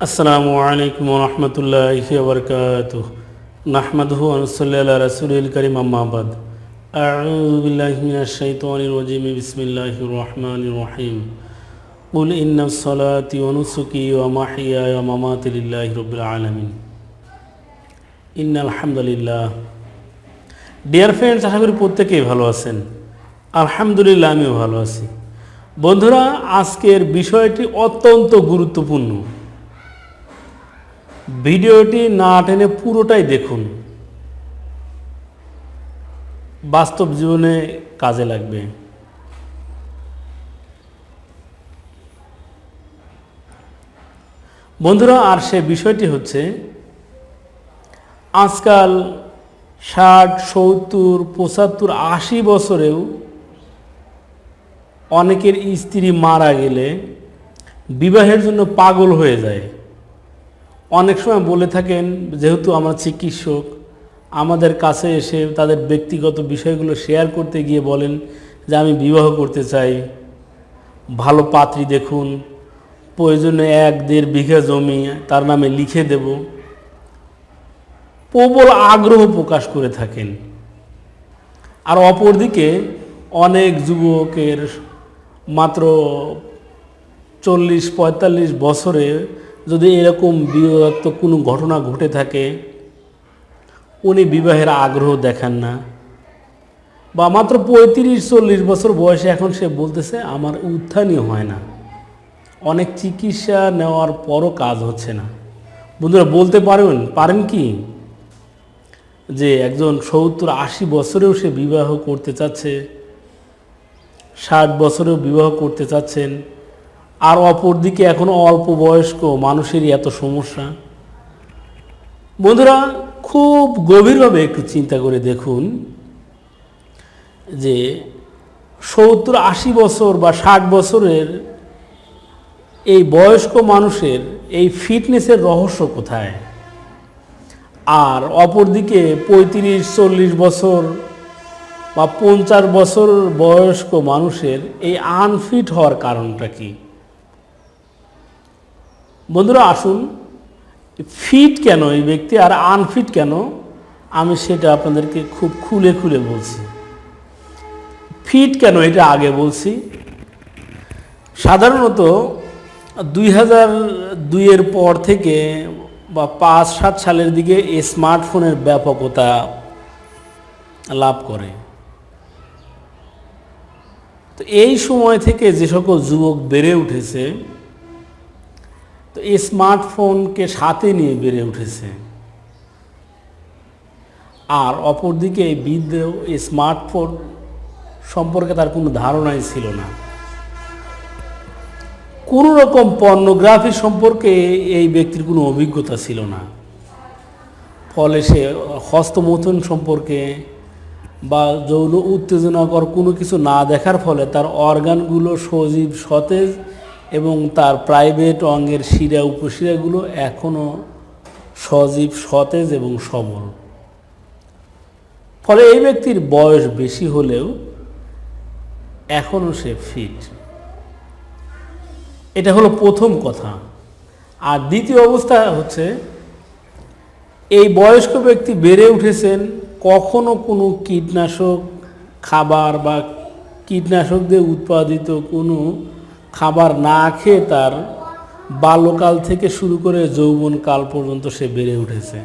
আসসালামু আলাইকুম রহমতুল্লাহি বরকাত নাহমাদহু আনসল্লা রসুল করিম আম্মাবাদ أعوذ بالله من الشيطان الرجيم بسم الله الرحمن الرحيم قل إن الصلاة ونسكي ومحياي ومماتي لله رب العالمين إن الحمد لله ডিয়ার ফ্রেন্ডস আশা করি প্রত্যেকেই ভালো আছেন আলহামদুলিল্লাহ আমিও ভালো আছি বন্ধুরা আজকের বিষয়টি অত্যন্ত গুরুত্বপূর্ণ ভিডিওটি না টেনে পুরোটাই দেখুন। বাস্তব জীবনে কাজে লাগবে। বন্ধুরা, আর সে বিষয়টি হচ্ছে, আজকাল ষাট, সত্তর, পঁচাত্তর, আশি বছরেও অনেকের স্ত্রী মারা গেলে বিবাহের জন্য পাগল হয়ে যায়। অনেক সময় বলে থাকেন, যেহেতু আমরা চিকিৎসক, আমাদের কাছে এসে তাদের ব্যক্তিগত বিষয়গুলো শেয়ার করতে গিয়ে বলেন যে আমি বিবাহ করতে চাই। ভালো পাত্রী দেখুন, প্রয়োজনে এক দেড় বিঘা জমি তার নামে লিখে দেব। প্রবল আগ্রহ প্রকাশ করে থাকেন। আর অপরদিকে অনেক যুবকের মাত্র চল্লিশ পঁয়তাল্লিশ বছরে যদি এরকম বিবাহত্ব কোনো ঘটনা ঘটে থাকে, উনি বিবাহের আগ্রহ দেখান না। বা মাত্র পঁয়ত্রিশ, চল্লিশ বছর বয়সে এখন সে বলতেছে, আমার উত্থানই হয় না। অনেক চিকিৎসা নেওয়ার পরও কাজ হচ্ছে না। বন্ধুরা, বলতে পারেন পারেন কি? যে একজন সত্তর, আশি বছরেও সে বিবাহ করতে চাচ্ছে, ষাট বছরেও বিবাহ করতে চাচ্ছেন আর অপরদিকে এখনও অল্প বয়স্ক মানুষেরই এত সমস্যা। বন্ধুরা, খুব গভীরভাবে একটু চিন্তা করে দেখুন যে সত্তর আশি বছর বা ষাট বছরের এই বয়স্ক মানুষের এই ফিটনেসের রহস্য কোথায়? আর অপরদিকে পঁয়ত্রিশ, চল্লিশ বছর বা পঞ্চাশ বছর বয়স্ক মানুষের এই আনফিট হওয়ার কারণটা কি? বন্ধুরা, আসুন ফিট কেন এই ব্যক্তি আর আনফিট কেন? আমি সেটা আপনাদেরকে খুব খুলে খুলে বলছি। ফিট কেন এটা আগে বলছি? সাধারণত দুই হাজার দুইয়ের পর থেকে বা পাঁচ সাত সালের দিকে এই স্মার্টফোনের ব্যাপকতা লাভ করে। তো এই সময় থেকে যে সকল যুবক বেড়ে উঠেছে তো এই স্মার্টফোনকে সাথে নিয়ে বেড়ে উঠেছে। আর অপরদিকে এই বৃদ্ধ এই স্মার্টফোন সম্পর্কে তার কোনো ধারণাই ছিল না। কোনো রকম পর্নোগ্রাফি সম্পর্কে এই ব্যক্তির কোনো অভিজ্ঞতা ছিল না। ফলে সে হস্তমথন সম্পর্কে বা যৌন উত্তেজনাকর কোনো কিছু না দেখার ফলে তার অর্গানগুলো সজীব, সতেজ এবং তার প্রাইভেট অঙ্গের শিরা উপশিরাগুলো এখনও সজীব, সতেজ এবং সবল ফলে এই ব্যক্তির বয়স বেশি হলেও এখনও সে ফিট এটা হলো প্রথম কথা। আর দ্বিতীয় অবস্থা হচ্ছে, এই বয়স্ক ব্যক্তি বেড়ে উঠেছেন কখনো কোনো কীটনাশক, খাবার বা কীটনাশক দিয়ে উৎপাদিত কোনো খাবার না খেয়ে তার বাল্যকাল থেকে শুরু করে যৌবনকাল পর্যন্ত সে বেড়ে উঠেছে।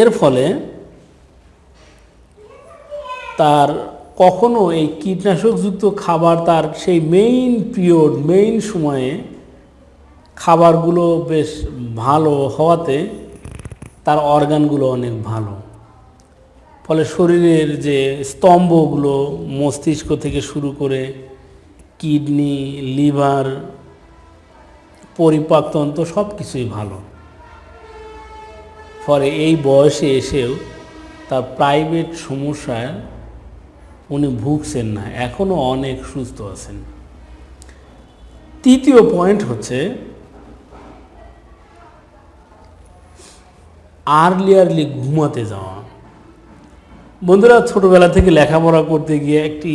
এর ফলে তার কখনো এই কীটনাশকযুক্ত খাবার তার সেই মেইন পিরিয়ড মেইন সময়ে খাবারগুলো বেশ ভালো হওয়াতে তার অর্গানগুলো অনেক ভালো। ফলে শরীরের যে স্তম্ভগুলো মস্তিষ্ক থেকে শুরু করে কিডনি, লিভার, পরিপাকতন্ত্র সব কিছুই ভালো। ফলে এই বয়সে এসেও তার প্রাইভেট সমস্যায় উনি ভুগছেন না এখনও অনেক সুস্থ আছেন। তৃতীয় পয়েন্ট হচ্ছে আর্লিয়ারলি ঘুমাতে যাওয়া। বন্ধুরা, ছোটবেলা থেকে লেখাপড়া করতে গিয়ে একটি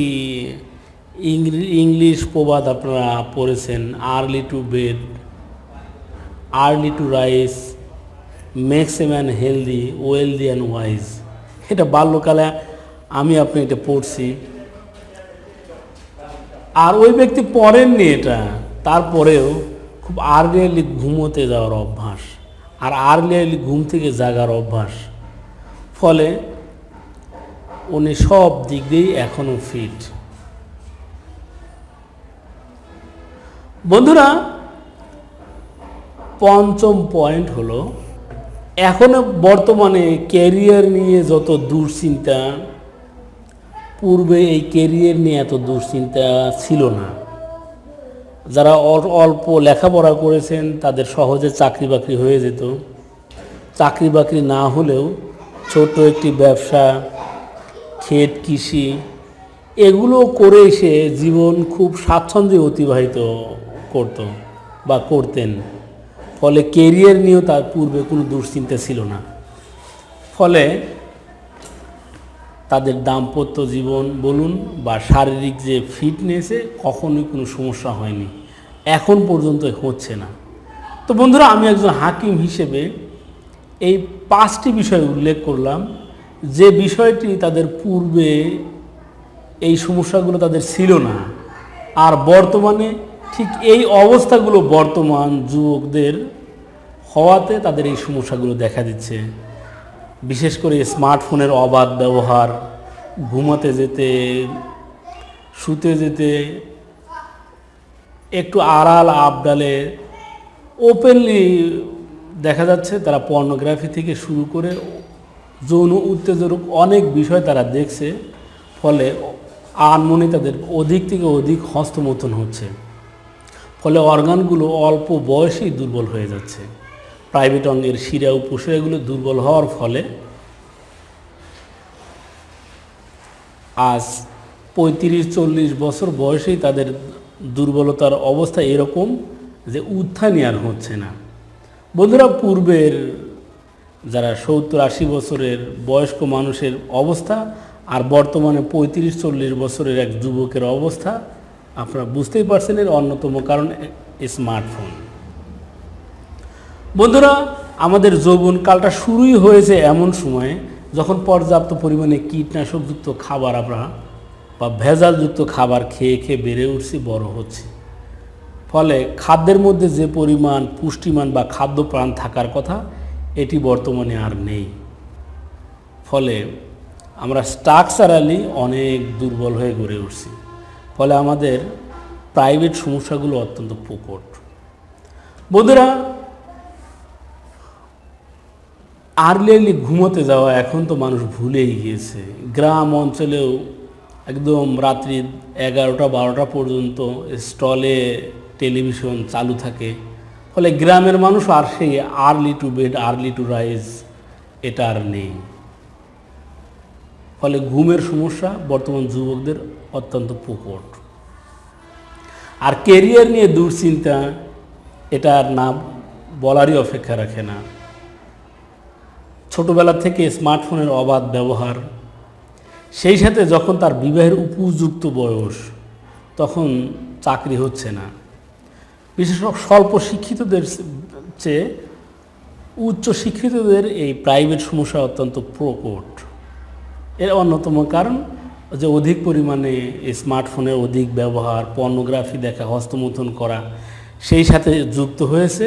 ইংলিশ প্রবাদ আপনারা পড়েছেন, early to bed, early to rise makes a man healthy, wealthy and wise. এটা বাল্যকালে আমি আপনি এটা পড়ছি। আর ওই ব্যক্তি পড়েননি এটা, তারপরেও খুব আর্লিয়ারলি ঘুমোতে যাওয়ার অভ্যাস, আর আর্লিয়ারলি ঘুম থেকে জাগার অভ্যাস। ফলে উনি সব দিক দিয়েই এখনও ফিট বন্ধুরা, পঞ্চম পয়েন্ট হলো, এখনও বর্তমানে ক্যারিয়ার নিয়ে যত দুশ্চিন্তা, পূর্বে এই ক্যারিয়ার নিয়ে এত দুশ্চিন্তা ছিল না। যারা অল্প লেখাপড়া করেছেন, তাদের সহজে চাকরি বাকরি হয়ে যেত। চাকরি বাকরি না হলেও ছোট একটি ব্যবসা ক্ষেত, কৃষি, এগুলো করে সে জীবন খুব স্বাচ্ছন্দ্যে অতিবাহিত করত বা করতেন। ফলে কেরিয়ার নিয়েও তার পূর্বে কোনো দুশ্চিন্তা ছিল না। ফলে তাদের দাম্পত্য জীবন বলুন বা শারীরিক যে ফিটনেসে কখনোই কোনো সমস্যা হয়নি। এখন পর্যন্ত হচ্ছে না। তো বন্ধুরা, আমি একজন হাকিম হিসেবে এই পাঁচটি বিষয় উল্লেখ করলাম। যে বিষয়টি তাদের পূর্বে এই সমস্যাগুলো তাদের ছিল না, আর বর্তমানে ঠিক এই অবস্থাগুলো বর্তমান যুবকদের হওয়াতে তাদের এই সমস্যাগুলো দেখা দিচ্ছে। বিশেষ করে স্মার্টফোনের অবাধ ব্যবহার, ঘুমাতে যেতে, শুতে যেতে, একটু আড়াল আবডালে ওপেনলি দেখা যাচ্ছে তারা পর্নোগ্রাফি থেকে শুরু করে যৌন উত্তেজনক অনেক বিষয় তারা দেখছে, ফলে আনমনে তাদের অধিক থেকে অধিক হস্তমথন হচ্ছে। ফলে অর্গানগুলো অল্প বয়সেই দুর্বল হয়ে যাচ্ছে। প্রাইভেট অঙ্গের শিরা উপশিরাগুলো দুর্বল হওয়ার ফলে আজ পঁয়ত্রিশ, চল্লিশ বছর বয়সেই তাদের দুর্বলতার অবস্থা এরকম যে উত্থানই আর হচ্ছে না। বন্ধুরা, পূর্বের যারা সত্তর আশি বছরের বয়স্ক মানুষের অবস্থা আর বর্তমানে পঁয়ত্রিশ চল্লিশ বছরের এক যুবকের অবস্থা, আপনারা বুঝতেই পারছেন এর অন্যতম কারণ স্মার্টফোন। বন্ধুরা, আমাদের যৌবনকালটা শুরুই হয়েছে এমন সময়ে যখন পর্যাপ্ত পরিমাণে কীটনাশকযুক্ত খাবার আমরা বা ভেজালযুক্ত খাবার খেয়ে খেয়ে বেড়ে উঠছি, বড় হচ্ছে। ফলে খাদ্যের মধ্যে যে পরিমাণ পুষ্টিমান বা খাদ্যপ্রাণ থাকার কথা এটি বর্তমানে আর নেই। ফলে আমরা স্ট্রাকচারালি অনেক দুর্বল হয়ে গড়ে উঠছি। ফলে আমাদের প্রাইভেট সমস্যাগুলো অত্যন্ত প্রকট। বন্ধুরা আর্লি আর্লি ঘুমোতে যাওয়া এখন তো মানুষ ভুলেই গিয়েছে। গ্রাম অঞ্চলেও একদম রাত্রি এগারোটা, বারোটা পর্যন্ত স্টলে টেলিভিশন চালু থাকে। ফলে গ্রামের মানুষ আর সেই early to bed early to rise এটা আর নেই। ফলে ঘুমের সমস্যা বর্তমান যুবকদের অত্যন্ত প্রকট। আর কেরিয়ার নিয়ে দুশ্চিন্তা এটা আর না বলারই অপেক্ষা রাখে না। ছোটবেলা থেকে স্মার্টফোনের অবাধ ব্যবহার, সেই সাথে যখন তার বিবাহের উপযুক্ত বয়স, তখন চাকরি হচ্ছে না। বিশেষ স্বল্প শিক্ষিতদের চেয়ে উচ্চ শিক্ষিতদের এই প্রাইভেট সমস্যা অত্যন্ত প্রকট। এর অন্যতম কারণ যে অধিক পরিমাণে স্মার্টফোনের অধিক ব্যবহার পর্নোগ্রাফি দেখা, হস্তমথন করা, সেই সাথে যুক্ত হয়েছে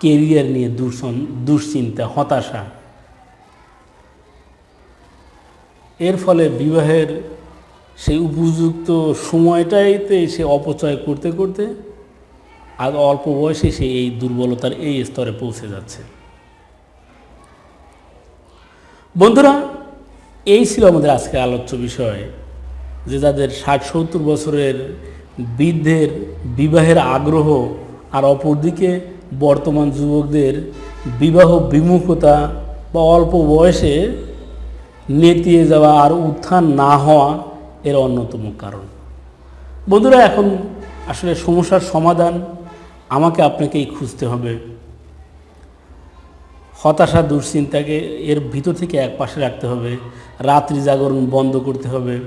কেরিয়ার নিয়ে দূষণ, দুশ্চিন্তা, হতাশা। এর ফলে বিবাহের সেই উপযুক্ত সময়টাইতে সে অপচয় করতে করতে আর অল্প বয়সে সে এই দুর্বলতার এই স্তরে পৌঁছে যাচ্ছে। বন্ধুরা, এই ছিল আমাদের আজকে আলোচ্য বিষয়, যে যাদের ষাট সত্তর বছরের বৃদ্ধের বিবাহের আগ্রহ আর অপরদিকে বর্তমান যুবকদের বিবাহ বিমুখতা বা অল্প বয়সে নেতিয়ে যাওয়া আর উত্থান না হওয়া এর অন্যতম কারণ। বন্ধুরা, এখন আসলে সমস্যার সমাধান আমাকে আপনাকেই খুঁজতে হবে। হতাশা, দুশ্চিন্তাকে এর ভিতর থেকে এক পাশে রাখতে হবে। রাত্রি জাগরণ বন্ধ করতে হবে।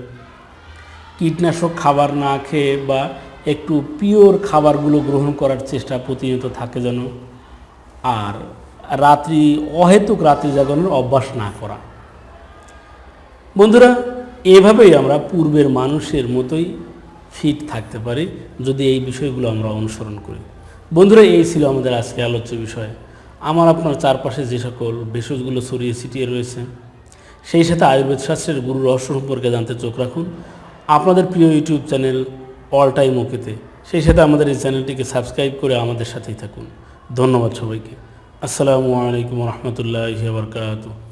কীটনাশক খাবার না খেয়ে বা একটু পিওর খাবারগুলো গ্রহণ করার চেষ্টা প্রতিনিয়ত থাকে যেন। আর রাত্রি, অহেতুক রাত্রি জাগরণের অভ্যাস না করা। বন্ধুরা এভাবেই আমরা পূর্বের মানুষের মতোই ফিট থাকতে পারি যদি এই বিষয়গুলো আমরা অনুসরণ করি। বন্ধুরা, এই ছিল আমাদের আজকে আলোচ্য বিষয়। আমার আপনার চারপাশে যে সকল ভেষজগুলো ছড়িয়ে ছিটিয়ে রয়েছে, সেই সাথে আয়ুর্বেদ শাস্ত্রের গুরু রহস্য সম্পর্কে জানতে চোখ রাখুন। আপনাদের প্রিয় ইউটিউব চ্যানেল অল টাইম ওকেতে, সেই সাথে আমাদের এই চ্যানেলটিকে সাবস্ক্রাইব করে আমাদের সাথেই থাকুন। ধন্যবাদ সবাইকে। আসসালামু আলাইকুম রহমতুল্লাহ বরকাত